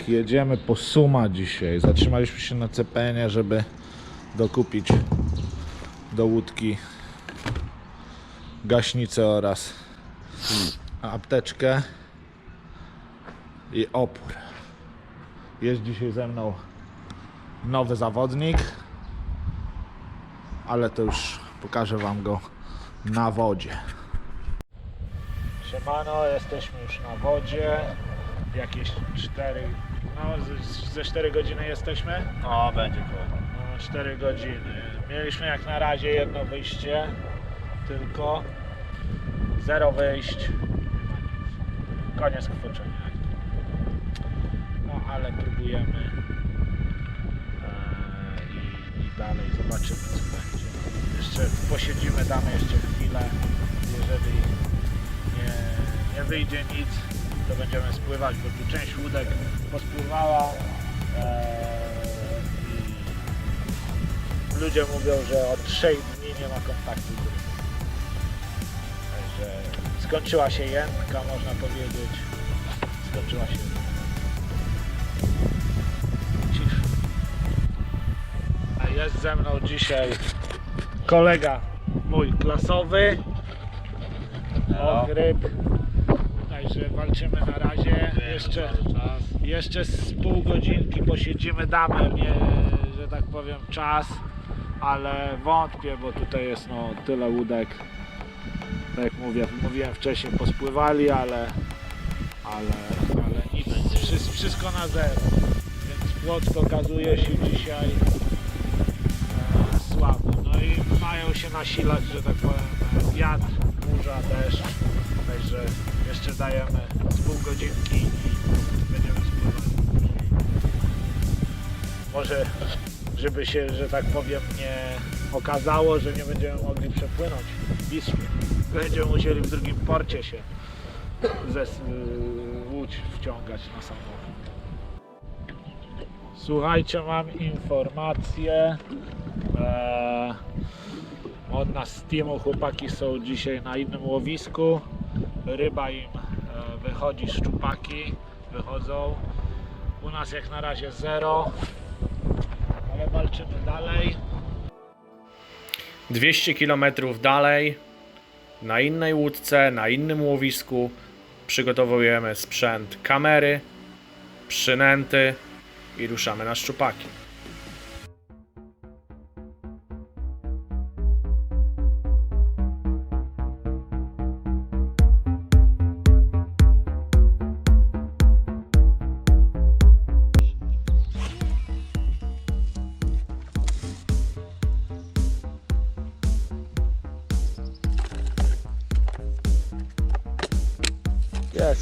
tak, jedziemy po Suma dzisiaj. Zatrzymaliśmy się na CPN, żeby dokupić do łódki gaśnicę oraz apteczkę i opór. Jest dzisiaj ze mną nowy zawodnik, ale to już pokażę Wam go na wodzie. Siemano, jesteśmy już na wodzie. Jakieś 4, no ze- ze 4 godziny jesteśmy. O, będzie koło. No, 4 godziny. Mieliśmy jak na razie jedno wyjście, tylko zero wyjść. Koniec kwoczenia. No ale próbujemy Eee, i, i dalej zobaczymy co będzie. Jeszcze posiedzimy, damy jeszcze chwilę. Jeżeli nie, nie wyjdzie nic, to będziemy spływać, bo tu część łódek pospływała. Eee, i ludzie mówią, że od 3 dni nie ma kontaktu z rybą. Także skończyła się jętka, można powiedzieć. Skończyła się cisza. A jest ze mną dzisiaj kolega mój klasowy. Och, ryb. Także walczymy na razie. Jeszcze, jeszcze z pół godzinki posiedzimy, damy mnie, że tak powiem, czas, ale wątpię, bo tutaj jest no, tyle łódek. Tak jak mówię, mówiłem wcześniej, pospływali, ale, ale, ale nic, wszystko, wszystko na zero. Więc Płock okazuje się dzisiaj e, słaby. No i mają się nasilać, że tak powiem, wiatr, burza, deszcz. Także jeszcze dajemy pół godzinki i będziemy spływać. Może, żeby się, że tak powiem, nie okazało, że nie będziemy mogli przepłynąć Wisły. Będziemy musieli w drugim porcie się ze y, łódź wciągać na samochód. Słuchajcie, mam informację. Eee, od nas z teamu chłopaki są dzisiaj na innym łowisku. Ryba im e, wychodzi, szczupaki wychodzą. U nas jak na razie zero, ale walczymy dalej. 200 km dalej, na innej łódce, na innym łowisku, przygotowujemy sprzęt kamery, przynęty i ruszamy na szczupaki.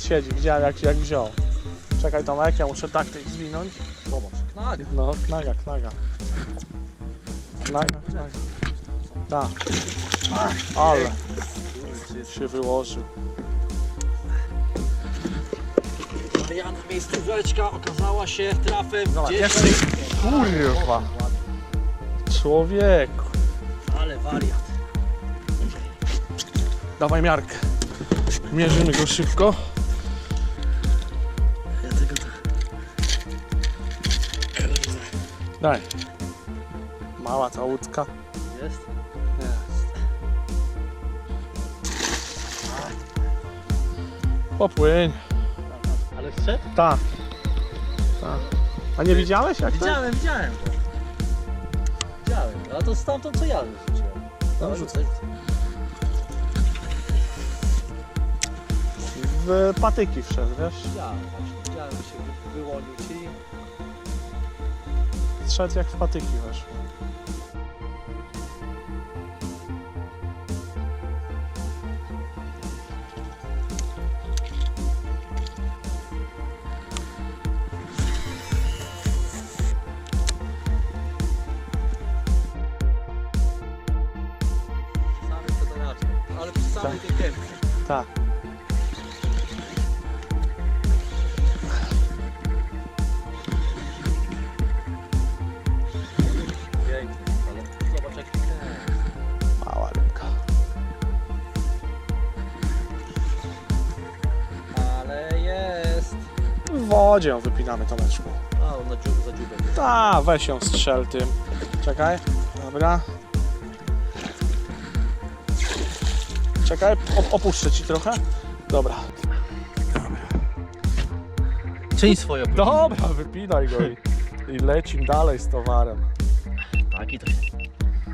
Siedzi, widziałem jak, jak wziął. Czekaj Tomek, ja muszę tak tej zwinąć. Zobacz, knaga. No, knaga, knaga. Knaga, knaga. Tak. Ale się wyłożył. Marian, miejscóweczka okazała się trafem Zobacz, gdzieś jeszcze kurwa. Człowieku. Ale wariat. Dawaj miarkę. Mierzymy go szybko. Daj. Mała ta łódka. Jest? Jest. Popłyń. Ale wszedł? Tak. Tak. A nie widziałeś jak to? Widziałem, widziałem to. Widziałem, a to stamtąd co ja rzuciłem. No. W patyki wszedł, wiesz? Widziałem, właśnie, widziałem, że się wy- wyłonił ci. Strzedł jak w patyki weszł. Ale przy samej tej. Tak. Wodzie ją wypinamy, Tomeczku. A, on na dziób, za dziubek. Ta, weź ją strzel tym. Czekaj, dobra. Czekaj, op- opuszczę ci trochę. Dobra. Czyń swoje. Dobra, wypinaj go i, i lecim dalej z towarem. Taki to się.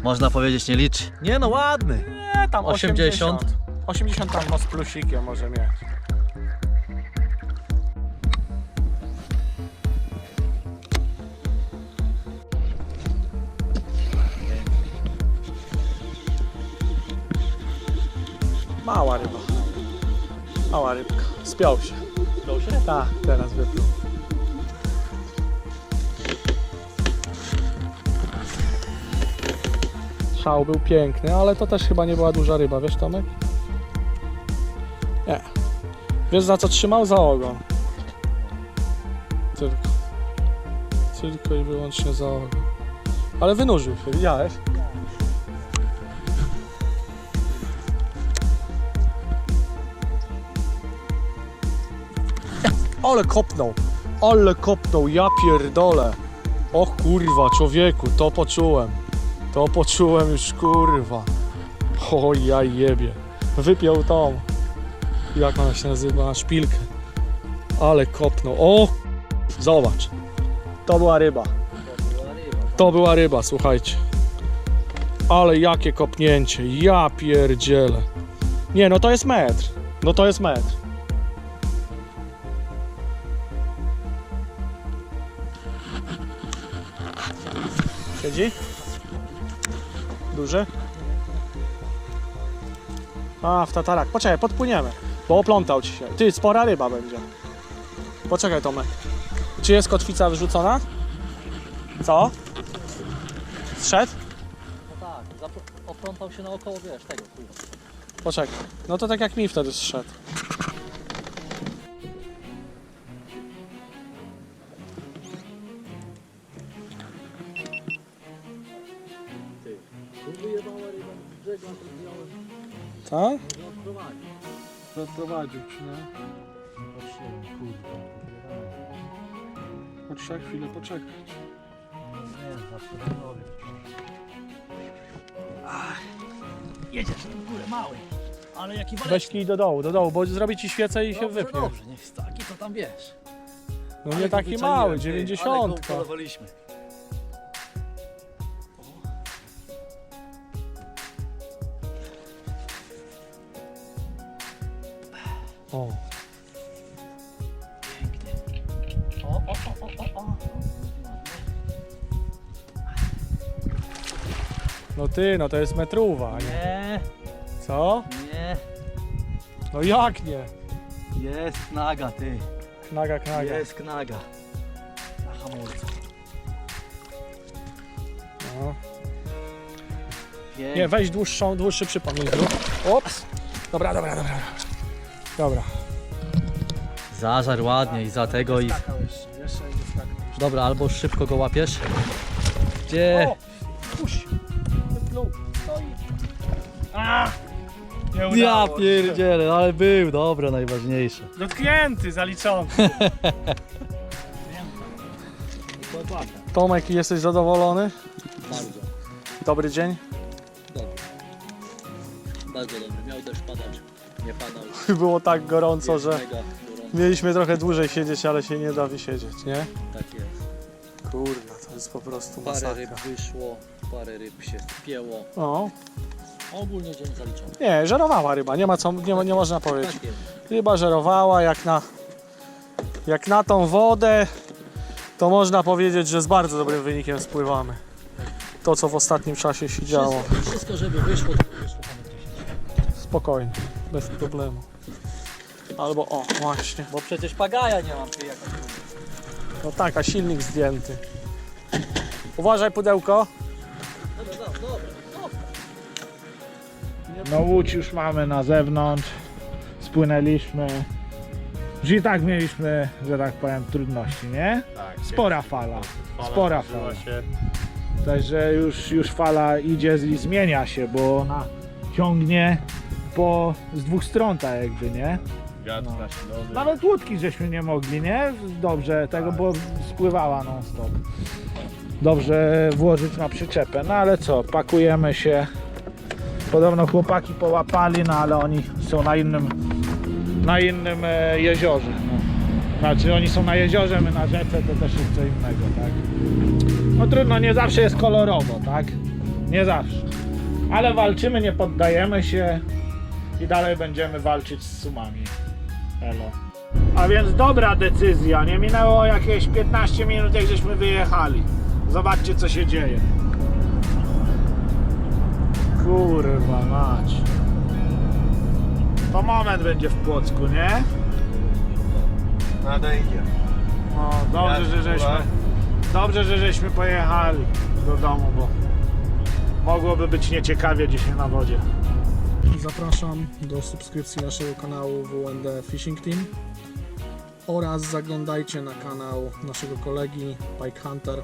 Można powiedzieć nie liczy. Nie no, ładny. Nie, tam 80. 80. 80 tam no z plusikiem może mieć. Mała rybka. Spiął się. Spiął się? Tak, teraz wypluł. Szał był piękny, ale to też chyba nie była duża ryba, wiesz Tomek? Nie. Wiesz za co trzymał? Za ogon. Tylko. Tylko i wyłącznie za ogon. Ale wynurzył się, widziałeś? Ale kopnął, ale kopnął, ja pierdolę. O kurwa, człowieku, to poczułem. To poczułem już kurwa. O ja jebie. Wypiął tą. Jak ona się nazywa? Szpilkę. Ale kopnął. O! Zobacz. To była ryba. To była ryba, słuchajcie. Ale jakie kopnięcie. Ja pierdzielę. Nie, no to jest metr. No to jest metr. Siedzi? Duży? A, w tatarak. Poczekaj, podpłyniemy. Bo oplątał ci się. Ty, spora ryba będzie. Poczekaj, Tomek. Czy jest kotwica wyrzucona? Co? Zszedł? No tak, oplątał się naokoło, wiesz, tego kurwa. Poczekaj. No to tak jak mi wtedy zszedł. Odprowadził. Zaprowadził ci, no. Poczekaj chwilę, poczekaj. Nie, zawsze tak robię. Jedziesz w górę, mały. Ale jaki Weź kij do dołu, do dołu, bo zrobi ci świecę i się dobrze, wypnie. Dobrze, niech jest taki, to tam wiesz. No nie taki mały, 90. Polowaliśmy. O. O, o, o, o, o, o. No ty, no to jest metruwa, nie? Nie, Co? nie. No jak nie? Jest knaga, ty. Knaga, knaga. Jest knaga. Na hamulcu. No. Pięknie. Nie, weź dłuższą, dłuższy przypomnij zrób. Ops. Dobra, dobra, dobra. Dobra. Zażar ładnie i za tego i... Skakał jeszcze, jeszcze nie skakał. Dobra, albo szybko go łapiesz. Gdzie? O! Puść! No. A! Nie udało Ja się. pierdzielę, ale był, dobra, najważniejsze. Dotknięty, zaliczony. Tomek, jesteś zadowolony? Bardzo, Dobry dzień. dobry. Bardzo dobry, miał też padać. Nie padał. Było tak gorąco, Jest że Mega gorąco. mieliśmy trochę dłużej siedzieć, ale się nie da wysiedzieć, nie? Tak jest. Kurwa, to jest po prostu Parę ryb masakra. wyszło, parę ryb się spięło. O, Ogólnie dzień zaliczony. nie, żerowała ryba, nie ma co, nie, nie można powiedzieć. Tak jest. Ryba żerowała jak na, jak na tą wodę, to można powiedzieć, że z bardzo dobrym wynikiem spływamy. To, co w ostatnim czasie się działo. Wszystko, wszystko żeby wyszło, to wyszło ponad 10. Spokojnie, bez problemu. Albo o, właśnie. Bo przecież pagaja nie mam, ty No tak, a silnik zdjęty. Uważaj pudełko. Dobra, dobra, dobra. No łódź już mamy na zewnątrz. Spłynęliśmy. Już i tak mieliśmy, że tak powiem, trudności, nie? Tak, Spora fala. Spora fala. się. Także już, już fala idzie i zmienia się, bo ona ciągnie po, z dwóch stron tak jakby, nie? Wiatr No. Nawet łódki żeśmy nie mogli, nie? Dobrze tego, bo spływała non stop. Dobrze włożyć na przyczepę, no ale co, pakujemy się. Podobno chłopaki połapali, no ale oni są na innym, na innym e, jeziorze. No. Znaczy oni są na jeziorze, my na rzece, to też jest co innego, tak? No trudno, nie zawsze jest kolorowo, tak? Nie zawsze. Ale walczymy, nie poddajemy się i dalej będziemy walczyć z sumami. Elo. A więc dobra decyzja. Nie minęło jakieś 15 minut, jak żeśmy wyjechali. Zobaczcie, co się dzieje. Kurwa mać. To moment będzie w Płocku, nie? Nadejdzie. No, dobrze, że żeśmy, dobrze, że żeśmy pojechali do domu, bo mogłoby być nieciekawie dzisiaj na wodzie. Zapraszam do subskrypcji naszego kanału WND Fishing Team oraz zaglądajcie na kanał naszego kolegi Pike Hunter. E,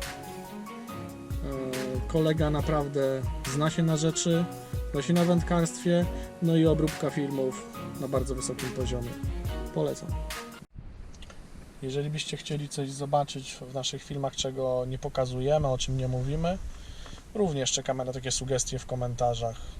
Kolega naprawdę zna się na rzeczy, zna się na wędkarstwie, no i obróbka filmów na bardzo wysokim poziomie. Polecam. Jeżeli byście chcieli coś zobaczyć w naszych filmach, czego nie pokazujemy, o czym nie mówimy, również czekamy na takie sugestie w komentarzach.